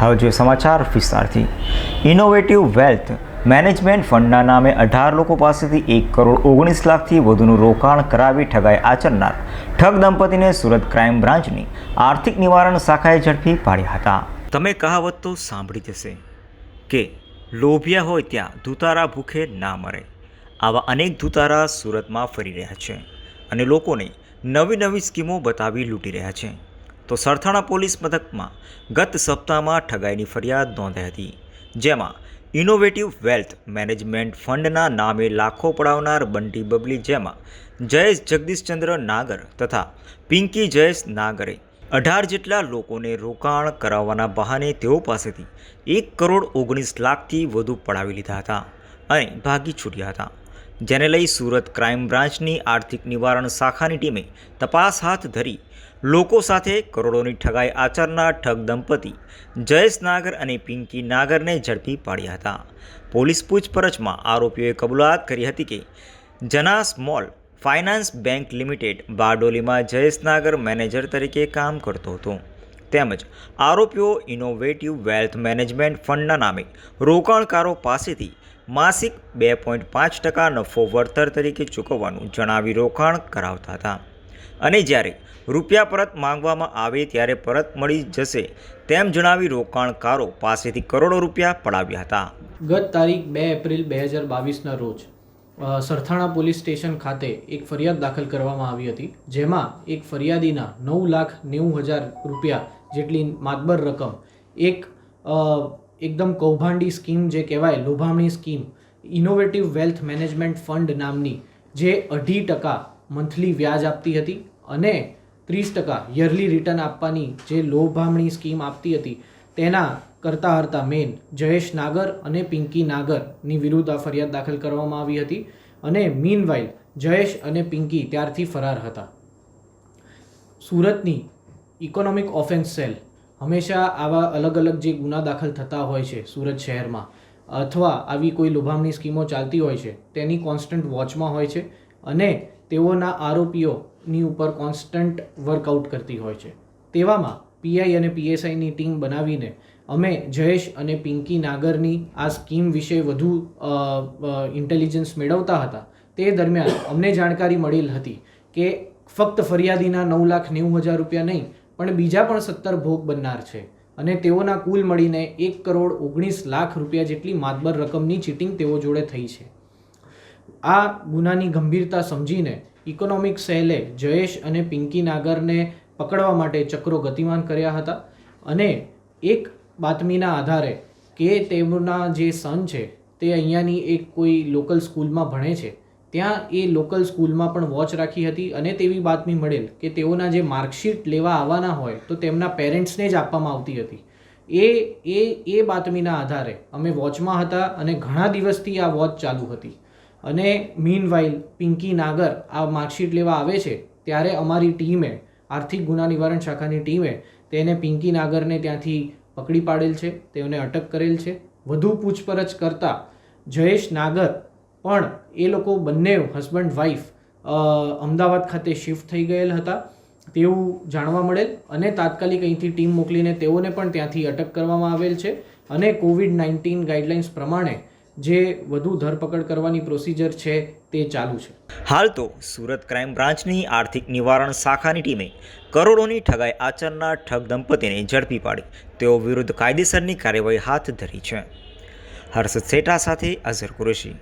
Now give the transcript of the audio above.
હવે જોઈએ સમાચાર. વિસ્તારથી. ઇનોવેટિવ વેલ્થ મેનેજમેન્ટ ફંડના નામે અઢાર લોકો પાસેથી એક કરોડ ઓગણીસ લાખથી વધુનું રોકાણ કરાવી ઠગાઈ આચરનાર. ઠગ દંપતીને સુરત ક્રાઇમ બ્રાન્ચની આર્થિક નિવારણ શાખાએ ઝડપી પાડ્યા હતા. તમે કહાવત તો સાંભળી જશે કે લોભિયા હોય ત્યાં ધુતારા ભૂખે ના મરે. આવા અનેક ધુતારા સુરતમાં ફરી રહ્યા છે અને લોકોને નવી નવી સ્કીમો બતાવી લૂંટી રહ્યા છે. તો સરથાણા પોલીસ મથકમાં ગત સપ્તાહમાં ઠગાઈની ફરિયાદ નોંધાઈ હતી, જેમાં ઇનોવેટિવ વેલ્થ મેનેજમેન્ટ ફંડના નામે લાખો પડાવનાર બંટી બબલી જેમાં જયેશ જગદીશચંદ્ર નાગર તથા પિંકી જયેશ નાગરે અઢાર જેટલા લોકોને રોકાણ કરાવવાના બહાને તેઓ પાસેથી એક કરોડ ઓગણીસ લાખથી વધુ પડાવી લીધા હતા અને ભાગી છૂટ્યા હતા. જેને લઈ સુરત ક્રાઇમ બ્રાન્ચની આર્થિક નિવારણ શાખાની ટીમે તપાસ હાથ ધરી લોકો સાથે કરોડોની ઠગાઈ આચરનાર ઠગ દંપતી જયેશ નાગર અને પિંકી નાગરને ઝડપી પાડ્યા હતા. પોલીસ પૂછપરછમાં આરોપીઓએ કબૂલાત કરી હતી કે Jana small finance bank limited બારડોલીમાં Jayesh Nagar manager તરીકે કામ કરતો હતો. તેમજ આરોપીઓ ઇનોવેટિવ વેલ્થ મેનેજમેન્ટ ફંડના નામે રોકાણકારો પાસેથી માસિક બે પોઈન્ટ પાંચ ટકા નફો વળતર તરીકે ચૂકવવાનું જણાવી રોકાણ કરાવતા હતા. અને જ્યારે રૂપિયા પરત માંગવામાં આવે ત્યારે પરત મળી જશે તેમ જણાવી રોકાણકારો પાસેથી કરોડો રૂપિયા પડાવ્યા હતા. ગત તારીખ બે એપ્રિલ બે હજાર બાવીસના રોજ સરથાણા પોલીસ સ્ટેશન ખાતે એક ફરિયાદ દાખલ કરવામાં આવી હતી, જેમાં એક ફરિયાદીના નવ લાખ નેવું હજાર રૂપિયા જેટલી માતબર રકમ, એક એકદમ કૌભાંડી સ્કીમ જે કહેવાય, લોભામણી scheme innovative wealth management fund નામની, જે અઢી ટકા મંથલી વ્યાજ આપતી હતી અને ત્રીસ ટકા યરલી રિટર્ન આપવાની જે લોભામણી સ્કીમ આપતી હતી, તેના કરતા હરતા મેન જયેશ નાગર અને પિંકી નાગરની વિરુદ્ધ આ ફરિયાદ દાખલ કરવામાં આવી હતી અને મીનવાઇલ જયેશ અને પિંકી ત્યારથી ફરાર હતા. સુરતની ઇકોનોમિક ઓફેન્સ સેલ હંમેશા આવા અલગ અલગ જે ગુના દાખલ થતા હોય છે સુરત શહેરમાં, અથવા આવી કોઈ લોભામણી સ્કીમો ચાલતી હોય છે, તેની કોન્સ્ટન્ટ વોચમાં હોય છે અને તેઓના આરોપીઓની ઉપર કોન્સ્ટન્ટ વર્કઆઉટ કરતી હોય છે. તેવામાં પીઆઈ અને પીએસઆઈની ટીમ બનાવીને અમે જયેશ અને પિંકી નાગરની આ સ્કીમ વિશે વધુ ઇન્ટેલિજન્સ મેળવતા હતા. તે દરમિયાન અમને જાણકારી મળેલ હતી કે ફક્ત ફરિયાદીના નવ લાખ નેવું હજાર રૂપિયા નહીં પણ બીજા પણ સત્તર ભોગ બનનાર છે અને તેઓના કુલ મળીને એક કરોડ ઓગણીસ લાખ રૂપિયા જેટલી માતબર રકમની ચીટિંગ તેઓ જોડે થઈ છે. આ ગુનાની ગંભીરતા સમજીને ઇકોનોમિક સેલે જયેશ અને પિંકી નાગરને પકડવા માટે ચક્રો ગતિમાન કર્યા હતા અને એક બાતમીના આધારે કે તેમના જે સન છે તે અહીંયાની એક કોઈ લોકલ સ્કૂલમાં ભણે છે. ત્યાં એ લોકલ સ્કૂલમાં પણ વોચ રાખી હતી અને તેવી બાતમી મળેલ કે તેઓના જે માર્કશીટ લેવા આવવાના હોય તો તેમના પેરેન્ટ્સને જ આપવામાં આવતી હતી. એ એ એ બાતમીના આધારે અમે વોચમાં હતા અને ઘણા દિવસથી આ વોચ ચાલુ હતી. અને મીનવાઇલ પિંકી નાગર આ માર્કશીટ લેવા આવે છે ત્યારે અમારી ટીમે, આર્થિક ગુના નિવારણ શાખાની ટીમે તેને પિંકી નાગરને ત્યાંથી પકડી પાડેલ છે, તેઓને અટક કરેલ છે. વધુ પૂછપરછ કરતા જયેશ નાગર પણ એ લોકો બંને હસબન્ડ વાઈફ અમદાવાદ ખાતે શિફ્ટ થઈ ગયેલ હતા. તેવું જાણવા મળેલ અને તાત્કાલિક અહીંથી ટીમ મોકલીને તેઓને પણ ત્યાંથી અટક કરવામાં આવેલ છે અને કોવિડ નાઇન્ટીન ગાઈડલાઇન્સ પ્રમાણે જે વધુ ધરપકડ કરવાની પ્રોસિજર છે તે ચાલુ છે. હાલ તો સુરત ક્રાઇમ બ્રાન્ચની આર્થિક નિવારણ શાખાની ટીમે કરોડોની ઠગાઈ આચરનાર ઠગ દંપતીને ઝડપી પાડી. તેઓ વિરુદ્ધ કાયદેસરની કાર્યવાહી હાથ ધરી છે. હર્ષદ શેઠા સાથે અઝર કુરેશી.